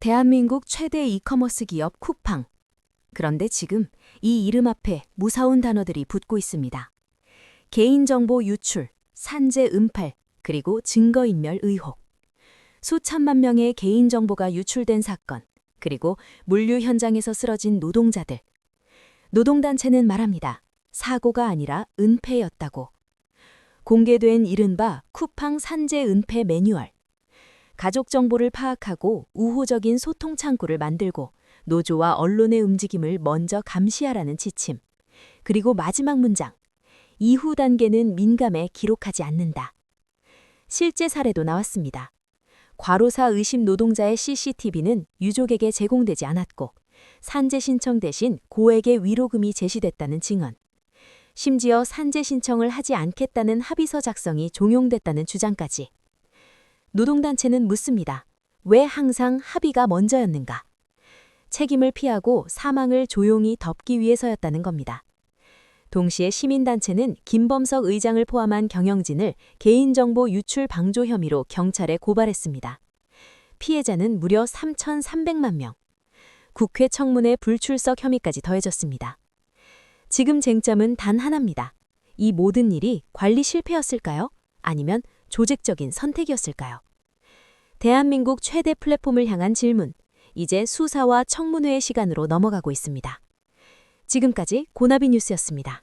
대한민국 최대 이커머스 기업 쿠팡. 그런데 지금 이 이름 앞에 무서운 단어들이 붙고 있습니다. 개인정보 유출, 산재 은팔, 그리고 증거인멸 의혹. 수천만 명의 개인정보가 유출된 사건, 그리고 물류 현장에서 쓰러진 노동자들. 노동단체는 말합니다. 사고가 아니라 은폐였다고. 공개된 이른바 쿠팡 산재 은폐 매뉴얼. 가족 정보를 파악하고 우호적인 소통 창구를 만들고 노조와 언론의 움직임을 먼저 감시하라는 지침. 그리고 마지막 문장. 이후 단계는 민감해 기록하지 않는다. 실제 사례도 나왔습니다. 과로사 의심 노동자의 CCTV는 유족에게 제공되지 않았고 산재 신청 대신 고액의 위로금이 제시됐다는 증언. 심지어 산재 신청을 하지 않겠다는 합의서 작성이 종용됐다는 주장까지. 노동단체는 묻습니다. 왜 항상 합의가 먼저였는가? 책임을 피하고 사망을 조용히 덮기 위해서였다는 겁니다. 동시에 시민단체는 김범석 의장을 포함한 경영진을 개인정보 유출 방조 혐의로 경찰에 고발했습니다. 피해자는 무려 3,300만 명. 국회 청문회 불출석 혐의까지 더해졌습니다. 지금 쟁점은 단 하나입니다. 이 모든 일이 관리 실패였을까요? 아니면 조직적인 선택이었을까요? 대한민국 최대 플랫폼을 향한 질문. 이제 수사와 청문회의 시간으로 넘어가고 있습니다. 지금까지 고나비 뉴스였습니다.